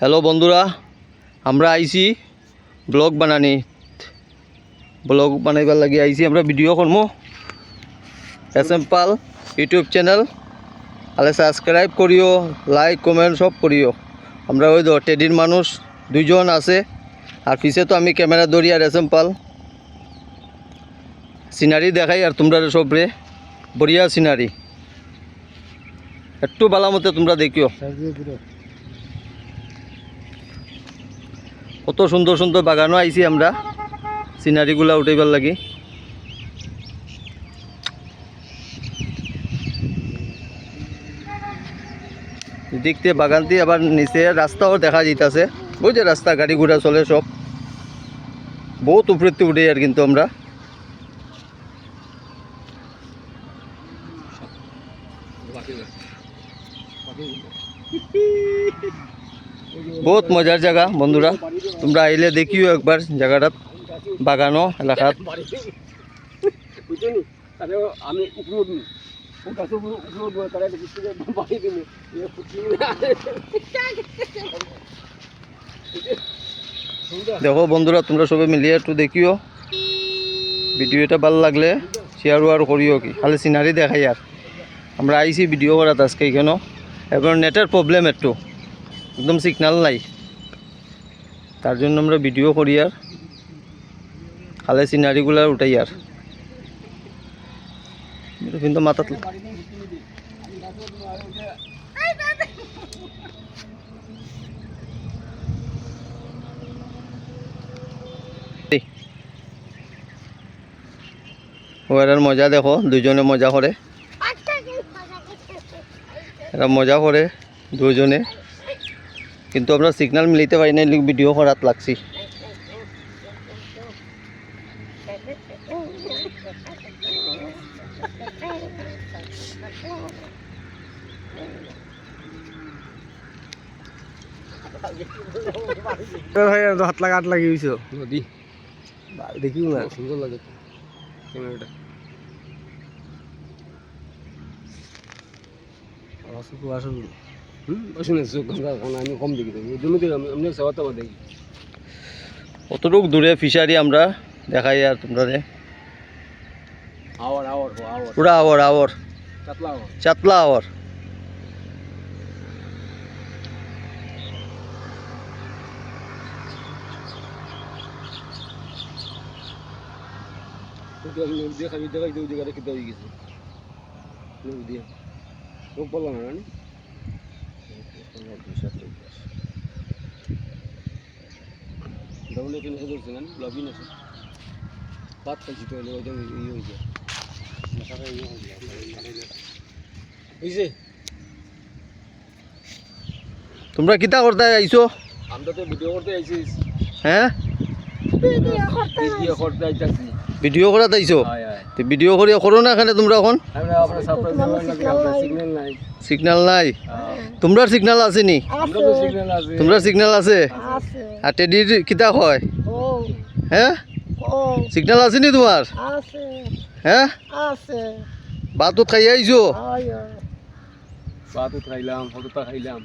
Hello বন্ধুরা, আমরা আইছি ব্লগ বানানি। ব্লগ বানাইবার লাগি আইছি, আমরা ভিডিও করব S M Pal YouTube channel. তাহলে সাবস্ক্রাইব করিও, লাইক, কমেন্ট সব করিও। আমরা ওই তো টেডির মানুষ, দুইজন আছে। আর পিছে তো আমি ক্যামেরা ধরি আর এস এম পাল। সিনারি দেখাই আর তোমরা সবরে। বড়িয়া সিনারি। একটু ভালো মতো তোমরা দেখিও। কত সুন্দর সুন্দর বাগানও আইছি আমরা। সিনারিগুলা উঠাইবার লাগি। দেখতে বাগানটি আবার নিচে রাস্তাও দেখা যাইতাছে। বুঝছে রাস্তা, গাড়ি ঘোড়া চলে সব। বহুত উপরেতে উঠে আর কিন্তু আমরা। বহুত মজার জায়গা বন্ধুরা। তোমরা আইলে দেখিও একবার জায়গাটাত বাগানো এলাকাত বুঝছ নি তাহলে আমি উপরে উঠবো। ও গাছ উপরে উপরে উঠবো তাহলে কিছু বাড়ি দিলে এ ফুটলি দেখো বন্ধুরা তোমরা সবে মিলিয়ে একটু দেখিও। ভিডিওটা ভালো লাগলে শেয়ার ওয়ার করিও কি। খালি সিনারি দেখাই আর। আমরা আইছি ভিডিও করাত আজকে কেন এখন নেটের প্রবলেম একটু। একদম সিগনাল নাই। তার জন্য আমরা ভিডিও করি আর। খালে সিনারিগুলো উঠাই আর। কিন্তু মাথাত ওরার মজা দেখো দুজনে মজা করে। এরা মজা করে দুজনে। কিন্তু আমরা সিগন্যাল মিলাইতে পারি না ভিডিও করাত লাগছি। হাত লাগা হাত লাগি হইছো নদী। দেখিও না। সুন্দর লাগে ক্যামেরাটা। আসুক আসুক হুম শুনে আমি কম দেখি দেখি এই জন্য আমি সেবাতে দেখি কতটুক দূরে ফিশারি আমরা দেখাই আর তোমরা আওয়ার আওয়ার আওয়ার পুরা আওয়ার আওয়ার কাতলা আওয়ার চাতলা আওয়ার দেখা দেখাই দেই জায়গাটা কিতা হয়ে গেছে দিয়ে ও বললাম না নি ডাবল এখানে এসে ধরছে না লবিন আছে। পাত ইয়ে হয়ে যায়। বুঝছে তোমরা কিতা করতে আইছো? আমরা তো ভিডিও করতে আইছি। হ্যাঁ? ভিডিও করতে আইতাছি। ভিডিও হায় হায়। করে করো না এখানে তোমরা এখন? সিগন্যাল নাই। সিগন্যাল নাই? তোমরা সিগন্যাল আছে নি? তোমরা সিগন্যাল আছে। আছে? আর টেডির কিতা হয় ও। হ্যাঁ? ও। সিগন্যাল আছে নি তোমার? আছে। হ্যাঁ? আছে। ভাতত খাই আইছো? ভাত খাইলাম। হতটা খাইলাম